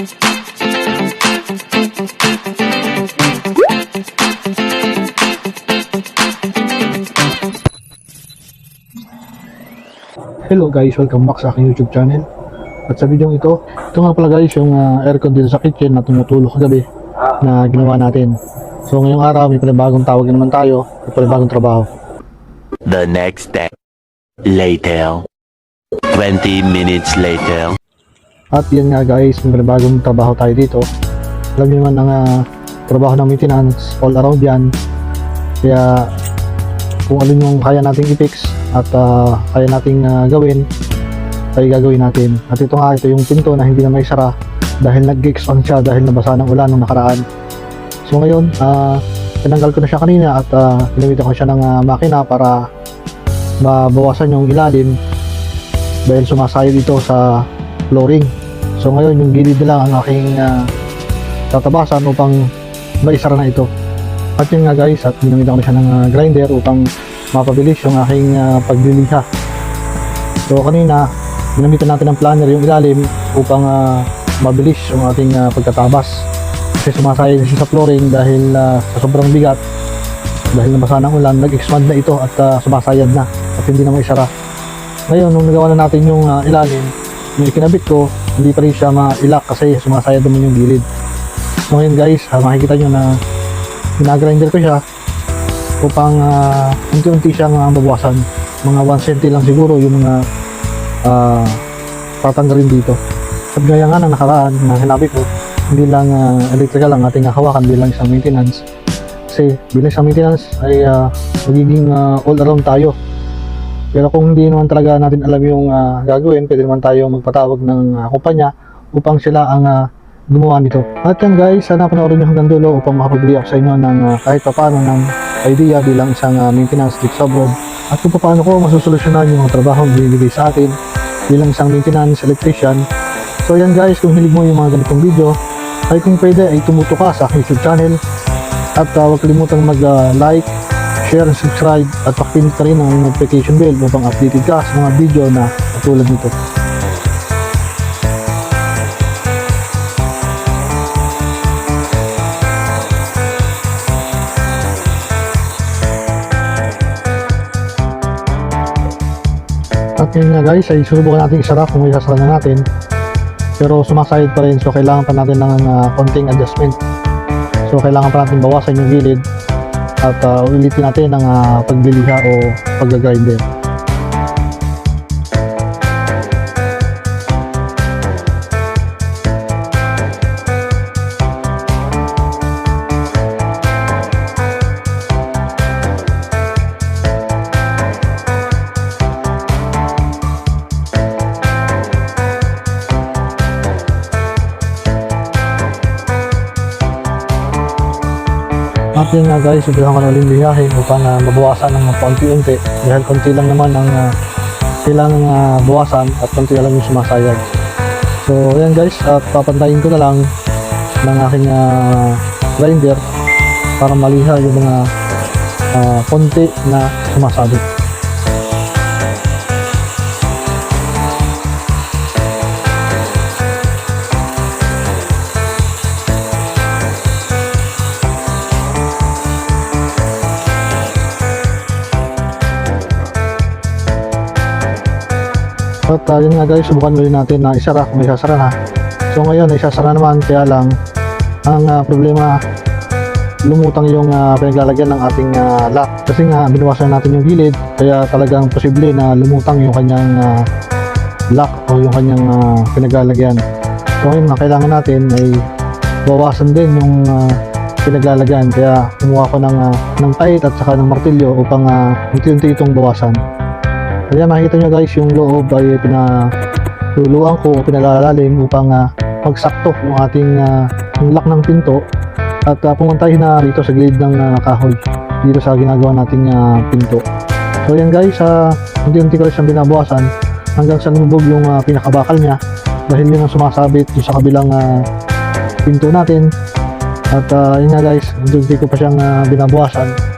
Hello guys, welcome back sa aking YouTube channel. At sa video ito, ito nga pala guys yung uh, aircon dito sa kitchen na tumutulog kagabi na ginawa natin. So ngayong araw may panibagong tawag na naman tayo, may panibagong trabaho. The next day. Later. 20 minutes later. At yan nga guys, may panibagong trabaho tayo dito. Alam niyo naman ang uh, trabaho ng maintenance, all around yan. Kaya kung alin yung kaya nating i-fix at uh, kaya nating uh, gawin, ay gagawin natin. At ito nga, ito yung pinto na hindi na may sara dahil nag-geeks on siya dahil nabasa ng ulan nung nakaraan. So ngayon, uh, tinanggal ko na siya kanina at uh, pinamitan ko siya ng uh, makina para mabawasan yung ilalim dahil sumasayod ito sa flooring. So ngayon, yung gilid lang ang aking uh, tatabasan upang maisara na ito. At yun nga guys, at ginamitan ko na siya ng uh, grinder upang mapabilis yung aking uh, pagliliha. So kanina, ginamitan natin ng planner yung ilalim upang uh, mabilis yung ating uh, pagkatabas. Kasi sumasayad siya sa flooring dahil uh, sa sobrang bigat, dahil nabasa ng ulan, nag-expand na ito at uh, sumasayad na at hindi na may sara. Ngayon, nung nagawa na natin yung uh, ilalim, yung ikinabit ko, hindi pa rin siya ma-ilak kasi sumasayad naman yung gilid. So ngayon guys, uh, makikita nyo na ginagrinder ko siya upang uh, unti-unti siyang uh, mabawasan. Mga 1 cm lang siguro yung mga uh, tatanggalin dito. At gaya nga ng nakaraan na sinabi ko, hindi lang uh, electrical ang ating hawakan bilang isang maintenance. Kasi bilang isang maintenance ay uh, magiging uh, all around tayo. Pero kung hindi naman talaga natin alam yung uh, gagawin, pwede naman tayo magpatawag ng uh, kumpanya upang sila ang uh, gumawa nito. At yan guys, sana panoorin nyo hanggang dulo upang makapagbigay ako sa inyo ng uh, kahit pa paano ng idea bilang isang uh, maintenance dito sa abroad at kung paano ko masusolusyonan yung trabaho na binibigay sa atin bilang isang maintenance electrician. So yan guys, kung hilig mo yung mga ganitong video, ay kung pwede ay tumuto ka sa aking YouTube channel at uh, huwag kalimutang mag-like, share, subscribe at pakipindot ka rin ang notification bell upang updated ka sa mga video na katulad nito. At yun nga guys, ay susubukan natin isara kung may sasara na natin. Pero sumasayad pa rin, so kailangan pa natin ng uh, konting adjustment. So kailangan pa natin bawasan yung gilid at uh, ulitin natin ang uh, pagliliha o pag-grinder. At yun nga guys, umpisa ko na ulit lihahin upang uh, mabawasan ng paunti-unti dahil konti lang naman ang uh, kailangan uh, bawasan at konti lang yung sumasayag. So ayan guys, at papantayin ko na lang ng aking uh, grinder para maliha yung mga uh, konti na sumasabit. At uh, yun nga guys, subukan ulit natin na isara kung may sasara na. So ngayon, isasara naman, kaya lang ang uh, problema lumutang yung uh, pinaglalagyan ng ating uh, lock. Kasi nga, binawasan natin yung gilid, kaya talagang posible na lumutang yung kanyang uh, lock o yung kanyang uh, pinaglalagyan. So ngayon, ang kailangan natin ay bawasan din yung uh, pinaglalagyan. Kaya kumuha ko ng, uh, ng tight at saka ng martilyo upang uh, unti-unti itong bawasan. Kaya makikita nyo guys yung loob ay pinaluluan ko pinalalalim upang uh, magsakto yung ating uh, yung lock ng pinto at uh, pumuntahin na rito sa gilid ng uh, kahoy dito sa ginagawa nating uh, pinto. So yan guys, uh, unti-unti ko rin siyang binabawasan hanggang sa lumubog yung uh, pinakabakal niya dahil yun ang sumasabit sa kabilang uh, pinto natin at uh, yun nga guys, unti-unti ko pa siyang uh, binabawasan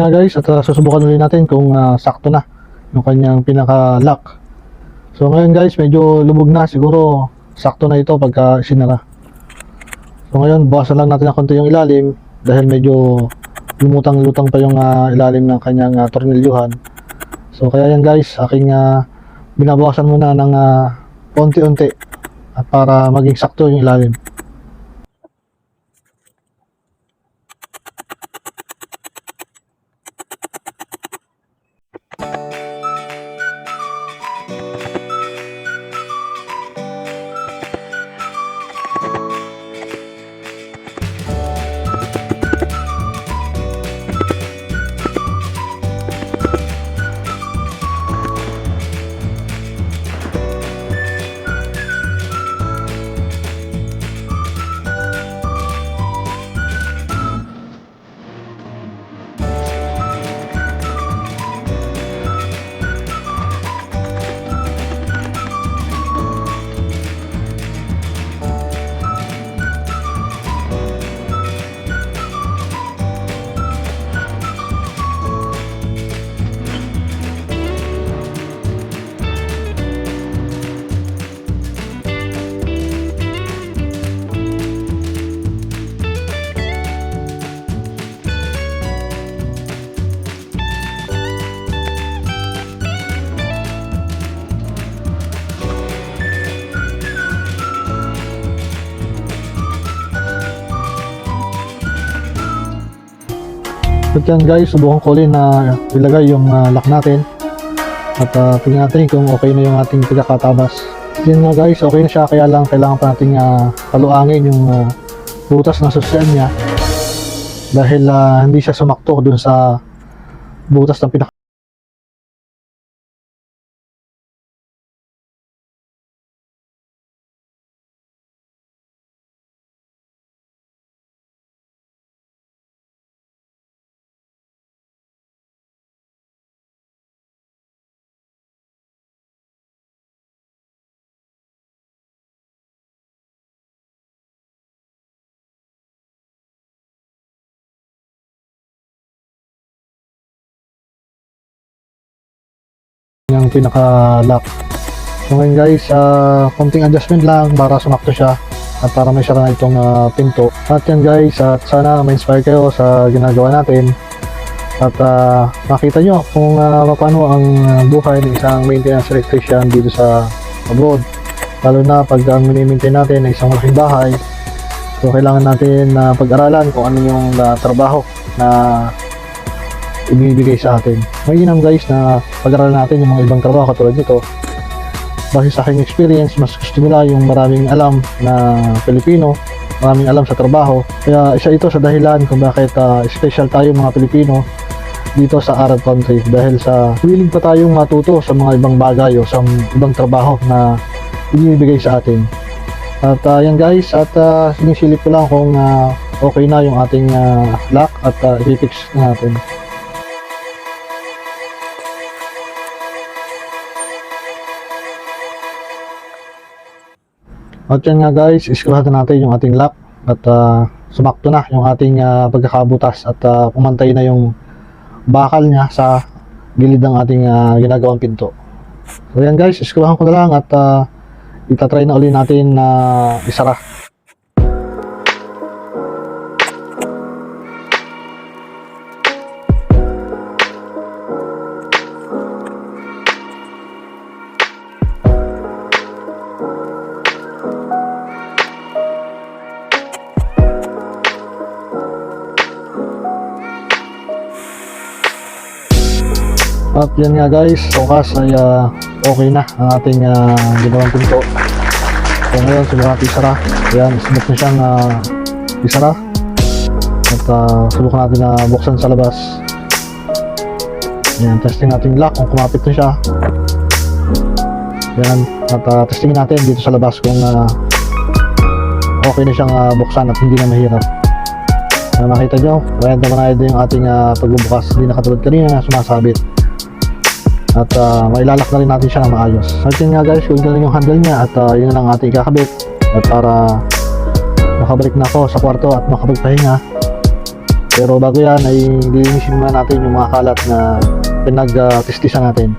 nga guys, at uh, susubukan ulit natin kung uh, sakto na yung kanyang pinaka-lock. So ngayon guys, medyo lubog na. Siguro sakto na ito pagka sinara. So ngayon, bawasan lang natin ng konti yung ilalim dahil medyo lumutang-lutang pa yung uh, ilalim ng kanyang uh, tornilyuhan. So kaya yan guys, aking uh, binabawasan muna ng uh, unti-unti at para maging sakto yung ilalim. At yan guys, subukan ko na ilagay yung uh, lock natin. At uh, tingnan natin kung okay na yung ating pagkakatabas. Yan nga guys, okay na siya. Kaya lang kailangan pa nating uh, paluangin yung uh, butas na susyan niya. Dahil uh, hindi siya sumakto dun sa butas ng pinaka yung pinaka-lock. So ngayon guys, uh, konting adjustment lang para sumakto siya at para may sara na itong ah, pinto. At yan guys, at sana ma-inspire kayo sa ginagawa natin. At uh, makita nyo kung uh, paano ang buhay ng isang maintenance electrician dito sa abroad. Lalo na pag ang minimaintain natin ay isang malaking bahay. So kailangan natin na pag-aralan kung ano yung ah, trabaho na ibibigay sa atin. Mainam guys na pag-aralan natin yung mga ibang trabaho katulad nito. Base sa aking experience, mas gusto nila yung maraming alam na Pilipino, maraming alam sa trabaho. Kaya isa ito sa dahilan kung bakit ah, special tayo mga Pilipino dito sa Arab country dahil sa willing pa tayong matuto sa mga ibang bagay o sa ibang trabaho na ibibigay sa atin. At ah, yan guys, at uh, sinisilip ko lang kung ah, okay na yung ating ah, lock at uh, i-fix na natin. At yan nga guys, iskurado natin yung ating lock at ah, sumakto na yung ating ah, pagkakabutas at ah, pumantay na yung bakal niya sa gilid ng ating ah, ginagawang pinto. So yan guys, iskurahan ko na lang at uh, itatry na uli natin na isara. At yan nga guys, bukas ay ah, okay na ang ating uh, ginawang pinto. So ngayon, subukan natin isara. Yan, smooth na siyang ah, isara. At ah, subukan natin na buksan sa labas. Yan, testing natin lock kung kumapit na siya. Yan, at ah, testing natin dito sa labas kung ah, okay na siyang ah, buksan at hindi na mahirap. Na makita nyo, renda manayad yung ating ah, pagbubukas. Hindi na katulad kanina na sumasabit at uh, mailalak na rin natin siya na maayos. At yun nga guys, kung lang yung handle niya at uh, yun na lang ating kakabit at para makabalik na ako sa kwarto at makapagpahinga Pero bago yan ay lilinisin muna natin yung mga kalat na pinag-testisan natin.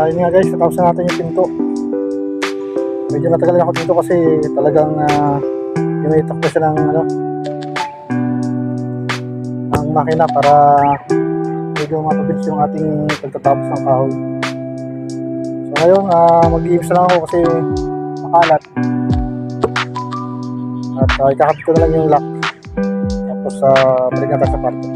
Uh, yun nga guys, natapos na natin yung pinto. Medyo natagal ako dito kasi talagang uh, initak ko siya ng ano ng makina para medyo mapabilis yung ating pagtatapos ng kahoy. So ngayon, uh, mag-iims na lang ako kasi makalat. At uh, ikakapit ko na lang yung lock. Tapos uh, balik na tayo sa parto.